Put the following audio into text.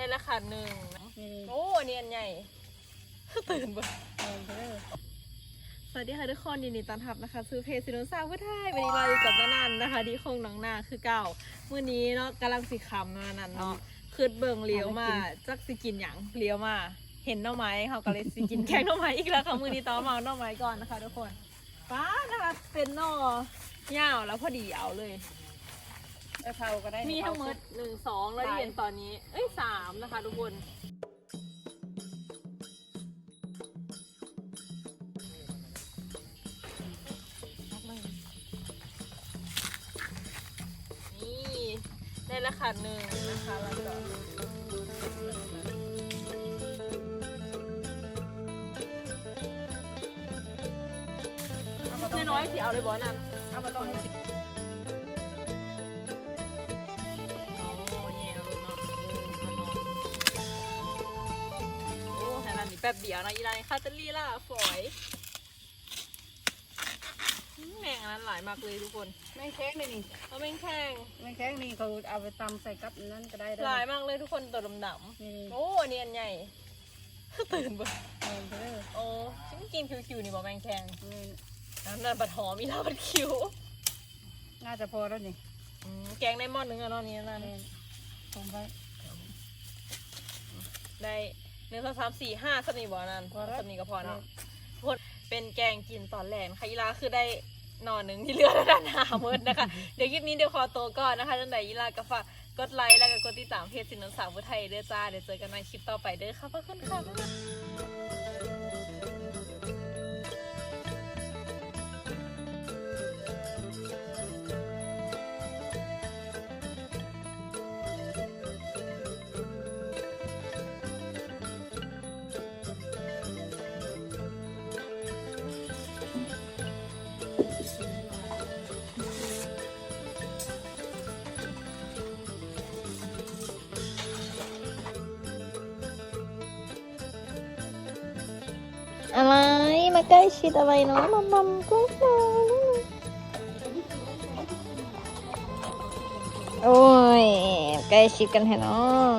ในราคาหนึ่งนี่โอ้อันนี้อันใหญ่ ตื่นบ่เงินเด้อสวัสดีค่ะทุกคนยินดีต้อนรับนะคะซื้อเพจสินสาวผู้ไทยวันนี้เราอยู่กับน้านันนะคะที่คงน้องนาคือเก่ามื้อนี้เนาะกำลังสิคำนานันเนาะคือเบิ่งเลี้ยวมาจักสิกินหยังเลี้ยวมาเห็นหน่อไม้เขาก็เลยสิกินแกงหน่อไม้อีกแล้วค่ะมื้อนี้ต้องมาเอาหน่อไม้ก่อนนะคะ ทุกคนป้านะคะเป็นหน่อยาวแล้วพอดีเอาเลย เออเผาก็ได้มีทั้งหมดหนึ่งสองแล้วที่เห็นตอนนี้ เอ้ยสามนะคะทุกคน นี่ได้ราคาหนึ่งนะคะแล้วก็น้อยๆสิเอาเลยบอสนั่นเอามาลงใแต่ละนี่แป๊บเดียวนะอีไลน์คาตาลีล่ะฝอยอืมแมงอันนั้นหลายมากเลยทุกคนไม่แข็งเลยนี่เอาแมงแข้งไม่แข็งนี่เขาเอาไปตำใส่กับนั่นก็ได้เด้อหลายมากเลยทุกคนตัวดำนี่ๆโอ้อันนี้อันใหญ่ตื่นบ่เงินเด้อโอ้ฉันกินคิวๆนี่บอกแมงแข้งนี่น้ำนั่นบัดหอมอีลาบัดคิวน่าจะพอแล้วนี่อืมแกงในหม้อนึงอะเนาะนี่นั่นนี่ผมไปได้ หนึ่งสองสามสี่ห้าสนีบอนั่นพอแล้วสนีก็พอเนาะทุกคนเป็นแกงกินตอนแรกนะคะอีลาคือได้หนอนหนึ่งที่เหลือแล้วด้านหาเมิดนะคะ เดี๋ยวคลิปนี้เดี๋ยวขอตัวก่อนนะคะจังใดอีลาก็ฝากกดไลค์แล้วก็กดติดตามเพจสินนสาวผู้ไทยเด้อจ้า เดี๋ยวเจอกันในคลิปต่อไปเด้อค่ะขอบคุณค่ะ อะไร มาใกล้ชิดอะไรเนาะมัมมัมก็มาโอ้ย ใกล้ชิดกันแท้เนาะ